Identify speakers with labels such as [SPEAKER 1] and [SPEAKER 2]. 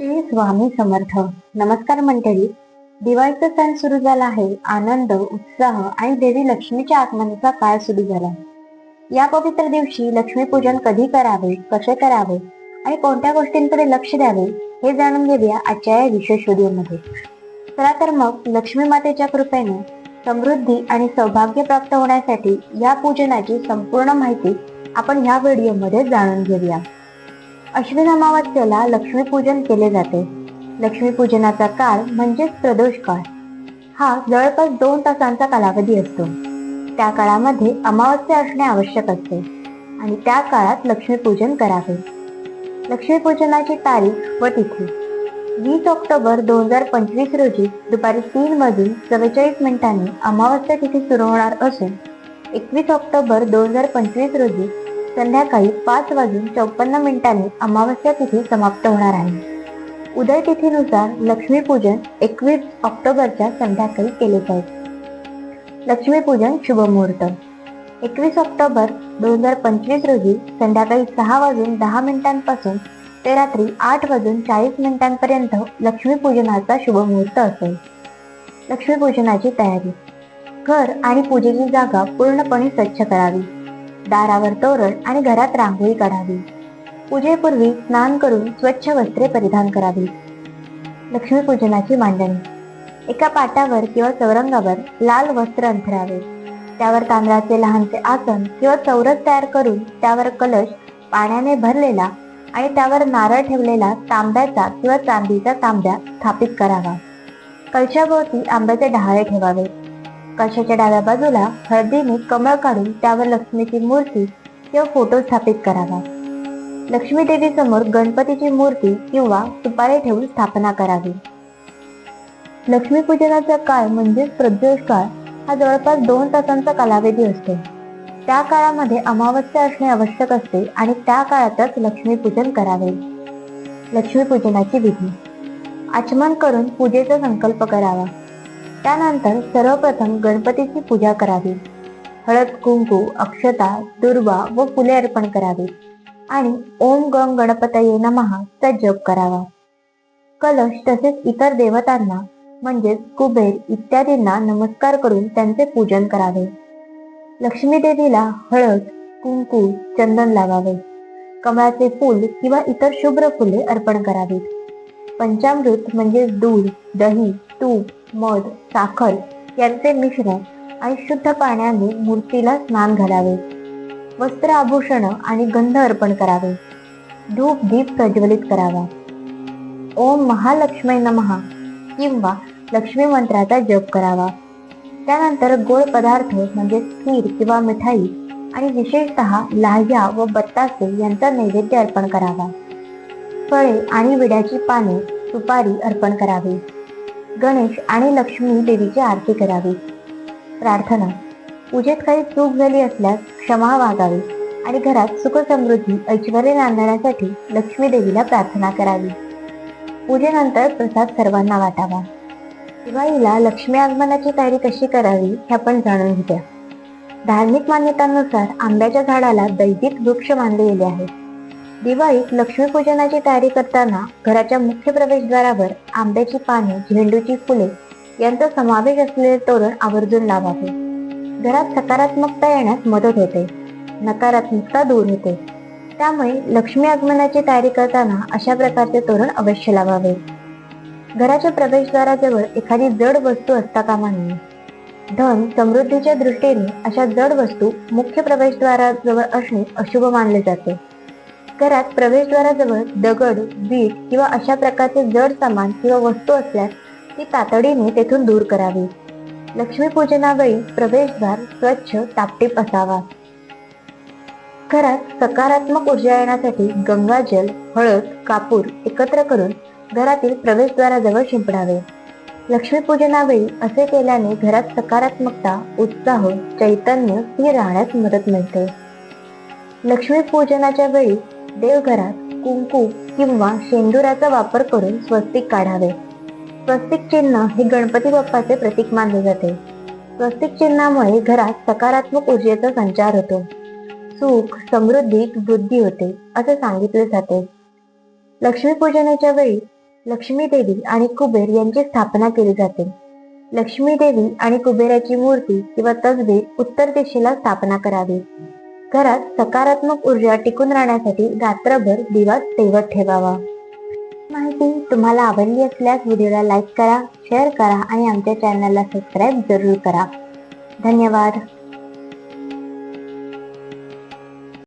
[SPEAKER 1] श्री स्वामी समर्थ. नमस्कार मंडळी. दिवाळीचा सण सुरू झाला आहे. आनंद उत्साह आणि देवी लक्ष्मीच्या आगमनाचा काळ सुरू झाला. या पवित्र दिवशी लक्ष्मीपूजन कधी करावे कसे करावे आणि कोणत्या गोष्टींकडे लक्ष द्यावे हे जाणून घेऊया आजच्या या विशेष व्हिडिओमध्ये. चला तर मग लक्ष्मी मातेच्या कृपेने समृद्धी आणि सौभाग्य प्राप्त होण्यासाठी या पूजनाची संपूर्ण माहिती आपण ह्या व्हिडिओमध्ये जाणून घेऊया. अश्विन अमावस्येला लक्ष्मीपूजन केले जाते. लक्ष्मीपूजनाचा काळ म्हणजेच प्रदोष काळ. हा जवळपास दोन तासांचा कालावधी असतो. त्या काळामध्ये अमावस्या असणे आवश्यक असते आणि त्या काळात लक्ष्मीपूजन करावे. लक्ष्मीपूजनाची तारीख व तिथी. वीस ऑक्टोबर दोन हजार पंचवीस रोजी दुपारी तीन वाजून चव्वेचाळीस मिनिटांनी अमावस्या तिथी सुरू होणार असून एकवीस ऑक्टोबर दोन हजार पंचवीस रोजी संध्याकाळी पाच वाजून चौपन्न मिनिटांनी अमावस्या तिथी समाप्त होणार आहे. उदय तिथीनुसार लक्ष्मीपूजन एकवीस ऑक्टोबरच्या संध्याकाळी केले जाईल. लक्ष्मीपूजन शुभमुहूर्त एकवीस ऑक्टोबर दोन हजार पंचवीस रोजी संध्याकाळी सहा वाजून दहा मिनिटांपासून ते रात्री आठ वाजून चाळीस मिनिटांपर्यंत लक्ष्मीपूजनाचा शुभमुहूर्त असेल. लक्ष्मीपूजनाची तयारी. घर आणि पूजेची जागा पूर्णपणे स्वच्छ करावी. दारावर तोरण आणि घरात रांगोळी काढावी. पूजेपूर्वी स्नान करून स्वच्छ वस्त्रे परिधान करावी. लक्ष्मीपूजनाची मांडणी. एका पाटावर किंवा चौरंगावर लाल वस्त्र अंथरावे. त्यावर तांदळाचे लहानसे आसन किंवा चौरस तयार करून त्यावर कलश पाण्याने भरलेला आणि त्यावर नारळ ठेवलेला तांब्याचा किंवा चांदीचा तांब्या स्थापित करावा. कलशाभोवती आंब्याचे डहाळे ठेवावे. कशाच्या डाव्या बाजूला हळदीने कमळ काढून त्यावर लक्ष्मीची मूर्ती किंवा फोटो स्थापित करावा. लक्ष्मी देवी समोर गणपतीची मूर्ती किंवा सुपारी ठेवून स्थापना करावी. लक्ष्मीपूजनाचा काळ म्हणजेच प्रदोष काळ हा जवळपास दोन तासांचा कालावधी असतो. त्या काळामध्ये अमावस्या असणे आवश्यक असते आणि त्या काळातच लक्ष्मीपूजन करावे. लक्ष्मीपूजनाची विधी. आचमन करून पूजेचा संकल्प करावा. त्यानंतर सर्वप्रथम गणपतीची पूजा करावी. हळद कुंकू अक्षता दुर्वा व फुले अर्पण करावी. आणि ओम गम गणपतये नमः चा जप करावा. कलश तसेच इतर देवतांना म्हणजेच कुबेर इत्यादींना नमस्कार करून त्यांचे पूजन करावे. लक्ष्मी देवीला हळद कुंकू चंदन लावावे. कमळाचे फूल किंवा इतर शुभ्र फुले अर्पण करावीत. पंचामृत म्हणजे दूध दही तूप मध साखर यांचे मिश्रण आणि शुद्ध पाण्याने मूर्तीला स्नान घालावे. वस्त्र आभूषण आणि गंध अर्पण करावे. धूप दीप प्रज्वलित करावा. ओम महालक्ष्मी नमः किंवा लक्ष्मी मंत्राचा जप करावा. त्यानंतर गोड पदार्थ म्हणजे खीर किंवा मिठाई आणि विशेषतः लाह्या व बत्तासे यांचा नैवेद्य अर्पण करावा. फळे आणि विड्याची पाने सुपारी अर्पण करावी. गणेश आणि लक्ष्मी देवीची आरती करावी. प्रार्थना. पूजेत काही चूक झाली असल्यास क्षमा वागावी आणि घरात सुख समृद्धी ऐश्वर्य नांदण्यासाठी लक्ष्मी देवीला प्रार्थना करावी. पूजेनंतर प्रसाद सर्वांना वाटावा. दिवाळीला लक्ष्मी आगमनाची तयारी कशी करावी हे आपण जाणून घेऊया. धार्मिक मान्यतांनुसार आंब्याच्या झाडाला दैदिक वृक्ष मानले गेले आहे. दिवाळीत लक्ष्मीपूजनाची तयारी करताना घराच्या मुख्य प्रवेशद्वारावर आंब्याची पाने झेंडूची फुले यांचा समावेश असलेले तोरण आवर्जून लावावे. घरात सकारात्मकता येण्यास मदत होते. नकारात्मकता दूर होते. त्यामुळे लक्ष्मी आगमनाची तयारी करताना अशा प्रकारचे तोरण अवश्य लावावे. घराच्या प्रवेशद्वाराजवळ एखादी जड वस्तू असता कामा नये. धन समृद्धीच्या दृष्टीने अशा जड वस्तू मुख्य प्रवेशद्वाराजवळ असणे अशुभ मानले जाते. घरात प्रवेशद्वाराजवळ दगड बीट किंवा अशा प्रकारचे जड सामान किंवा वस्तू असल्यास ती तातडीने तेथून दूर करावी. लक्ष्मीपूजनावेळी प्रवेशद्वार स्वच्छ टापटीप असावा. घरात सकारात्मक ऊर्जा येण्यासाठी गंगाजल हळद कापूर एकत्र करून घरातील प्रवेशद्वाराजवळ शिंपडावे. लक्ष्मीपूजनावेळी असे केल्याने घरात सकारात्मकता उत्साह चैतन्य ही राहण्यास मदत मिळते. लक्ष्मीपूजनाच्या वेळी देवघरात कुंकू किंवा शेंदुराचा वापर करून स्वस्तिक काढावे. स्वस्तिक चिन्ह हे गणपती बाप्पाचे प्रतीक मानले जाते. स्वस्तिक चिन्हामुळे घरात सकारात्मक ऊर्जेचा संचार होतो. सुख समृद्धीत वृद्धी होते असे सांगितले जाते. लक्ष्मीपूजनाच्या वेळी लक्ष्मी देवी आणि कुबेर यांची स्थापना केली जाते. लक्ष्मी देवी आणि कुबेराची मूर्ती किंवा तसबीर उत्तर दिशेला स्थापना करावी. घरात सकारात्मक ऊर्जा टिकून राहण्यासाठी रात्रभर दिवा तेवत ठेवावा. माहिती तुम्हाला आवडली असल्यास व्हिडिओला लाईक करा शेअर करा आणि आमच्या चॅनलला सबस्क्राईब जरूर करा. धन्यवाद.